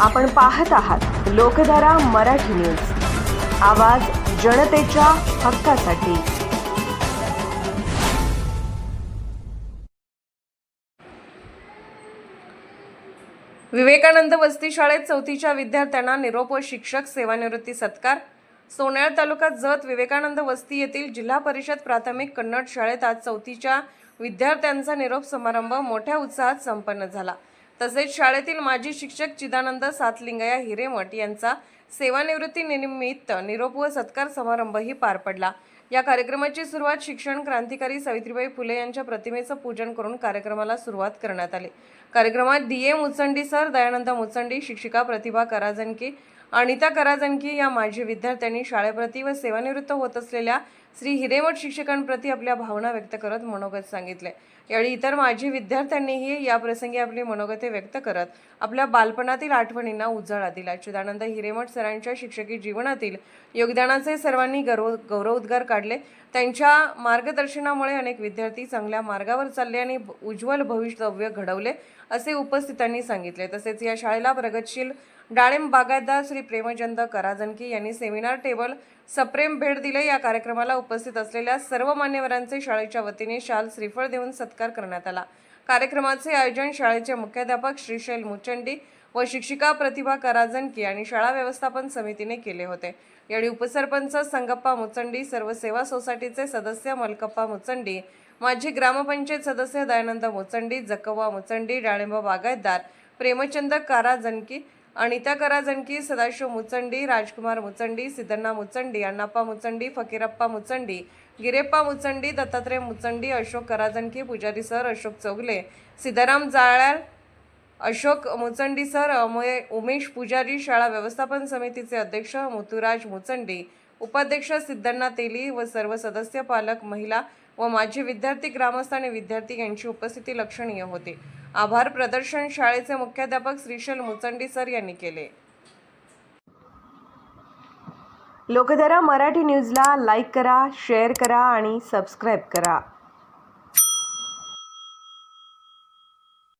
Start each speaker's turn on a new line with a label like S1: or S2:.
S1: आपण पाहत आहात लोकधारा मराठी न्यूज. आवाज जनतेच्या हक्कासाठी.
S2: विवेकानंद वसती शाळेत चौथीच्या विद्यार्थ्यांना निरोप व शिक्षक सेवानिवृत्ती सत्कार. सोन्याळ तालुका जत विवेकानंद वस्ती येथील जिल्हा परिषद प्राथमिक कन्नड शाळेत आज चौथीच्या विद्यार्थ्यांचा निरोप समारंभ मोठ्या उत्साहात संपन्न झाला. तसेच शाळेतील माजी शिक्षक चिदानंद सातलिंगया हिरेमठ यांचा सेवानिवृत्ती निमित्त निरोप व सत्कार समारंभही पार पडला. या कार्यक्रमाची सुरुवात शिक्षण क्रांतिकारी सावित्रीबाई फुले यांच्या प्रतिमेचं पूजन करून कार्यक्रमाला सुरुवात करण्यात आली. कार्यक्रमात D. A. Muchandi sir Dayanand Muchandi शिक्षिका प्रतिभा कराजनकी अनिता कराजनकी या माजी विद्यार्थ्यांनी शाळेप्रती व सेवानिवृत्त होत असलेल्या श्री हिरेमठ शिक्षकांप्रती आपल्या भावना व्यक्त करत मनोगत सांगितले. यावेळी इतर माजी विद्यार्थ्यांनीही या प्रसंगी आपली मनोगते व्यक्त करत आपल्या बालपणातील आठवणींना उजाळा दिला. चिदानंद हिरेमठ सर सरांच्या शिक्षकी जीवनातील योगदानाचे सर्वांनी गौरव गौरवोद्गार काढले. त्यांच्या मार्गदर्शनामुळे अनेक विद्यार्थी चांगल्या मार्गावर चालले आणि उज्ज्वल भविष्यव्य घडवले असे उपस्थितांनी सांगितले. तसेच या शाळेला प्रगतशील डाळिंब बागायतदार श्री प्रेमचंद कराजनकी यांनी सेमिनार टेबल सप्रेम भेट दिले. या कार्यक्रमाला उपस्थित असलेल्या सर्व मान्यवरांचे शाळेच्या वतीने शाल श्रीफळ देऊन सत्कार करण्यात आला. कार्यक्रमाचे आयोजन शाळेचे मुख्याध्यापक श्रीशैल मुचंडी व शिक्षिका प्रतिभा कराजनकी आणि शाळा व्यवस्थापन समितीने केले होते. यावेळी उपसरपंच संगप्पा मुचंडी सर्व सेवा सोसायटीचे सदस्य मलकप्पा मुचंडी माजी ग्रामपंचायत सदस्य दयानंद मुचंडी जकवा मुचंडी डाळिंब बागायतदार प्रेमचंद काराजनकी अनिता कराजणकी सदाशिव मुचंडी राजकुमार मुचंडी सिद्धन्ना मुचंडी अण्णाप्पा मुचंडी फकीरप्पा मुचंडी गिरेप्पा मुचंडी दत्तात्रय मुचंडी अशोक कराजणकी पुजारी सर अशोक चौगले सिद्धाराम जाळ्याल अशोक मुचंडी सर अमय उमेश पुजारी शाळा व्यवस्थापन समितीचे अध्यक्ष मुतुराज मुचंडी उपाध्यक्ष सिद्धन्ना तेली व सर्व सदस्य पालक महिला व माजी विद्यार्थी ग्रामस्थ आणि विद्यार्थी यांची उपस्थिती लक्षणीय होती. आभार प्रदर्शन शाळेचे मुख्याध्यापक श्रीशल मुचंडी सर यांनी केले.
S1: लोकधारा मराठी न्यूजला लाईक करा शेअर करा आणि सबस्क्राईब करा.